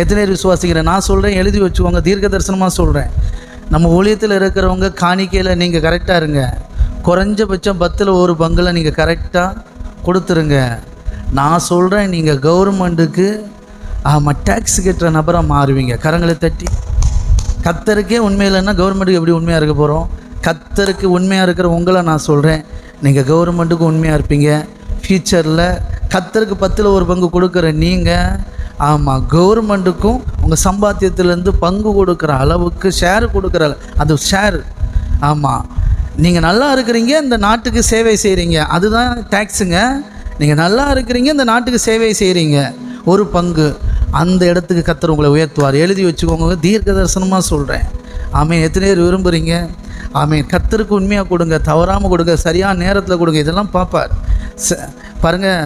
எத்தனை பேர் விசுவாசிக்கிறேன்? நான் சொல்கிறேன் எழுதி வச்சுக்கோங்க தீர்க்க தரிசனமாக சொல்கிறேன் நம்ம ஊழியத்தில் இருக்கிறவங்க காணிக்கையில் நீங்கள் கரெக்டாக இருங்க. குறைஞ்சபட்சம் பத்தில் ஒரு பங்கில் நீங்கள் கரெக்டாக கொடுத்துருங்க. நான் சொல்கிறேன் நீங்கள் கவர்மெண்ட்டுக்கு ஆமாம் டேக்ஸ் கட்டுற நபராக மாறுவீங்க. கரங்களை தட்டி. கத்தருக்கே உண்மை கவர்மெண்ட்டுக்கு எப்படி உண்மையாக இருக்க போகிறோம் கத்தருக்கு உண்மையாக இருக்கிற உங்களை நான் சொல்கிறேன் நீங்கள் கவர்மெண்ட்டுக்கு உண்மையாக இருப்பீங்க. ஃப்யூச்சரில் கத்தருக்கு பத்தில் ஒரு பங்கு கொடுக்குற நீங்கள் ஆமாம் கவர்மெண்ட்டுக்கும் உங்கள் சம்பாத்தியத்துலேருந்து பங்கு கொடுக்குற அளவுக்கு ஷேர் கொடுக்குற அது ஷேர் ஆமாம் நீங்கள் நல்லா இருக்கிறீங்க இந்த நாட்டுக்கு சேவை செய்கிறீங்க அதுதான் டேக்ஸுங்க நீங்கள் நல்லா இருக்கிறீங்க இந்த நாட்டுக்கு சேவை செய்கிறீங்க ஒரு பங்கு. அந்த இடத்துக்கு கத்தர் உங்களை உயர்த்துவார். எழுதி வச்சுக்கோங்க தீர்க்க தரிசனமாக சொல்கிறேன் ஆமீன். எத்தனை பேர் விரும்புகிறீங்க ஆமீன். கத்தருக்கு உண்மையாக கொடுங்க தவறாமல் கொடுங்க சரியான நேரத்தில் கொடுங்க. இதெல்லாம் பார்ப்பார் ச பாருங்கள்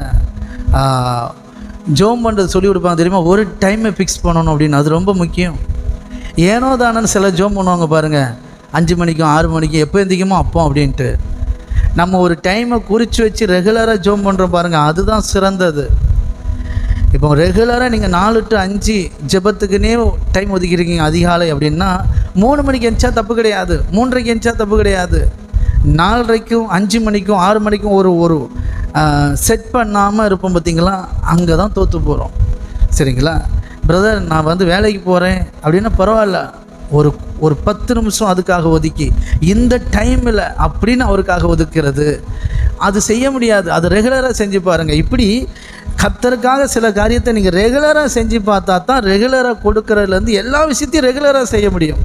ஜோம் பண்ணுறது சொல்லி கொடுப்பாங்க தெரியுமா? ஒரு டைமை ஃபிக்ஸ் பண்ணணும் அப்படின்னு. அது ரொம்ப முக்கியம். ஏனோ தானன்னு சில ஜோம் பண்ணுவாங்க பாருங்கள் அஞ்சு மணிக்கும் ஆறு மணிக்கும் எப்போ எந்திக்குமோ அப்போ அப்படின்ட்டு. நம்ம ஒரு டைமை குறித்து வச்சு ரெகுலராக ஜோம் பண்ணுறோம் பாருங்கள் அதுதான் சிறந்தது. இப்போ ரெகுலராக நீங்கள் நாலு டு அஞ்சு ஜெபத்துக்குன்னே டைம் ஒதுக்கியிருக்கீங்க அதிகாலை அப்படின்னா மூணு மணிக்கு எந்திச்சா தப்பு கிடையாது. மூன்றரைக்கு எந்திச்சா தப்பு கிடையாது. நாலரைக்கும் அஞ்சு மணிக்கும் ஆறு மணிக்கும் ஒரு ஒரு செட் பண்ணாமல் இருப்போம் பார்த்தீங்களா? அங்கே தான் தோற்று போகிறோம் சரிங்களா? பிரதர் நான் வந்து வேலைக்கு போகிறேன் அப்படின்னா பரவாயில்ல. ஒரு ஒரு பத்து நிமிஷம் அதுக்காக ஒதுக்கி. இந்த டைமில் அப்படின்னு அவருக்காக ஒதுக்கிறது. அது செய்ய முடியாது. அது ரெகுலராக செஞ்சு பாருங்கள் இப்படி கத்தருக்காக சில காரியத்தை நீங்கள் ரெகுலராக செஞ்சு பார்த்தா தான் ரெகுலராக கொடுக்கறதுலேருந்து எல்லா விஷயத்தையும் ரெகுலராக செய்ய முடியும்.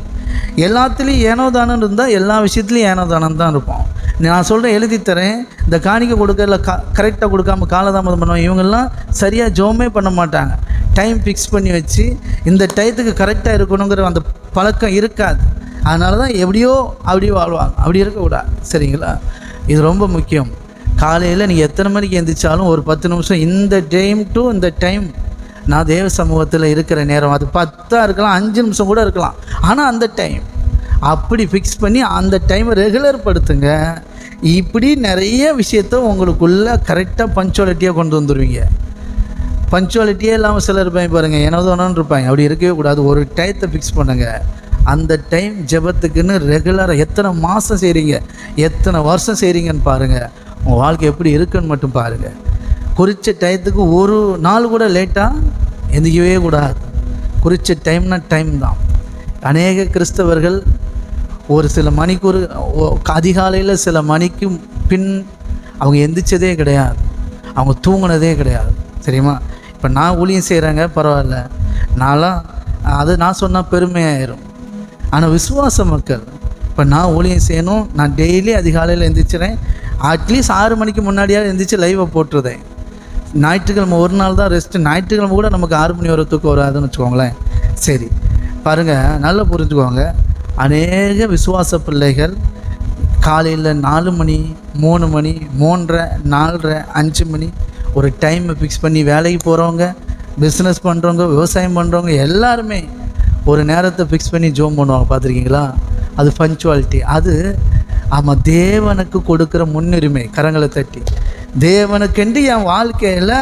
எல்லாத்துலேயும் ஏனோ தானம் இருந்தால் எல்லா விஷயத்துலையும் ஏனோ தானம் தான் இருப்போம். நான் சொல்கிறேன் எழுதி தரேன். இந்த காணிக்கை கொடுக்க இல்லை கா கரெக்டாக கொடுக்காம காலதாமதம் பண்ணுவோம் இவங்கெல்லாம் சரியாக ஜோமே பண்ண மாட்டாங்க. டைம் ஃபிக்ஸ் பண்ணி வச்சு இந்த டயத்துக்கு கரெக்டாக இருக்கணுங்கிற அந்த பழக்கம் இருக்காது. அதனால தான் எப்படியோ அப்படி வாழ்வாங்க. அப்படி இருக்கக்கூடாது. சரிங்களா? இது ரொம்ப முக்கியம். காலையில் நீங்கள் எத்தனை மணிக்கு எந்திரிச்சாலும் ஒரு பத்து நிமிஷம் இந்த டைம் டு இந்த டைம் நான் தேவ சமூகத்தில் இருக்கிற நேரம் அது பத்தாக இருக்கலாம் அஞ்சு நிமிஷம் கூட இருக்கலாம். ஆனால் அந்த டைம் அப்படி ஃபிக்ஸ் பண்ணி அந்த டைமை ரெகுலர் படுத்துங்க. இப்படி நிறைய விஷயத்த உங்களுக்குள்ள கரெக்டாக பஞ்சுவாலிட்டியாக கொண்டு வந்துடுவீங்க பஞ்சுவாலிட்டியே இல்லாமல் சிலர் இருப்பாங்க பாருங்கள் எனதோனு இருப்பாங்க. அப்படி இருக்கவே கூடாது. ஒரு டயத்தை ஃபிக்ஸ் பண்ணுங்கள் அந்த டைம் ஜெபத்துக்குன்னு ரெகுலராக எத்தனை மாதம் செய்கிறீங்க எத்தனை வருஷம் செய்கிறீங்கன்னு பாருங்கள் உங்கள் வாழ்க்கை எப்படி இருக்குன்னு மட்டும் பாருங்கள் குறித்த டயத்துக்கு ஒரு நாள் கூட லேட்டாக எந்திக்கவே கூடாது. குறித்த டைம்னா டைம் தான். அநேக கிறிஸ்தவர்கள் ஒரு சில மணிக்கு ஒரு அதிகாலையில் சில மணிக்கு பின் அவங்க எந்திரிச்சதே கிடையாது. அவங்க தூங்கினதே கிடையாது. சரிம்மா இப்போ நான் ஊழியம் செய்கிறாங்க பரவாயில்ல. நான்லாம் அது நான் சொன்னால் பெருமையாயிரும். ஆனால் விசுவாச மக்கள் இப்போ நான் ஊழியம் செய்யணும் நான் டெய்லி அதிகாலையில் எந்திரிச்சிறேன். அட்லீஸ்ட் ஆறு மணிக்கு முன்னாடியாவது எந்திரிச்சு லைவை போட்டுருதேன். ஞாயிற்றுக்கிழமை ஒரு நாள் தான் ரெஸ்ட்டு ஞாயிற்றுக்கிழமை கூட நமக்கு ஆறு மணி வரை தூக்கம் வராதுன்னு வச்சுக்கோங்களேன். சரி பாருங்கள் நல்லா புரிஞ்சுக்கோங்க. அநேக விசுவாச பிள்ளைகள் காலையில் நாலு மணி மூணு மணி மூன்றரை நாலரை அஞ்சு மணி ஒரு டைமை ஃபிக்ஸ் பண்ணி வேலைக்கு போகிறவங்க பிஸ்னஸ் பண்ணுறவங்க விவசாயம் பண்ணுறவங்க எல்லாருமே ஒரு நேரத்தை ஃபிக்ஸ் பண்ணி ஜோம் பண்ணுவாங்க. பார்த்துருக்கீங்களா? அது பஞ்சுவாலிட்டி அது ஆமாம் தேவனுக்கு கொடுக்குற முன்னுரிமை கரங்களை தட்டி. தேவனுக்கென்று என் வாழ்க்கையில்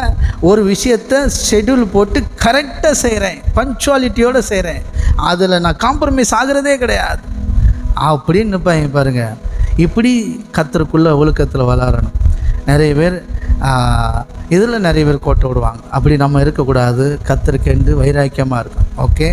ஒரு விஷயத்தை ஷெட்யூல் போட்டு கரெக்டாக செய்கிறேன் பஞ்சுவாலிட்டியோடு செய்கிறேன் அதில் நான் காம்ப்ரமைஸ் ஆகிறதே கிடையாது. அப்படின்னு நிற்பாங்க பாருங்கள் இப்படி கத்தருக்குள்ளே ஒழுக்கத்தில் வளரணும். நிறைய பேர் இதில் நிறைய பேர் கோட்டை விடுவாங்க. அப்படி நம்ம இருக்கக்கூடாது. கத்தருக்கென்று வைராக்கியமாக இருக்கும் ஓகே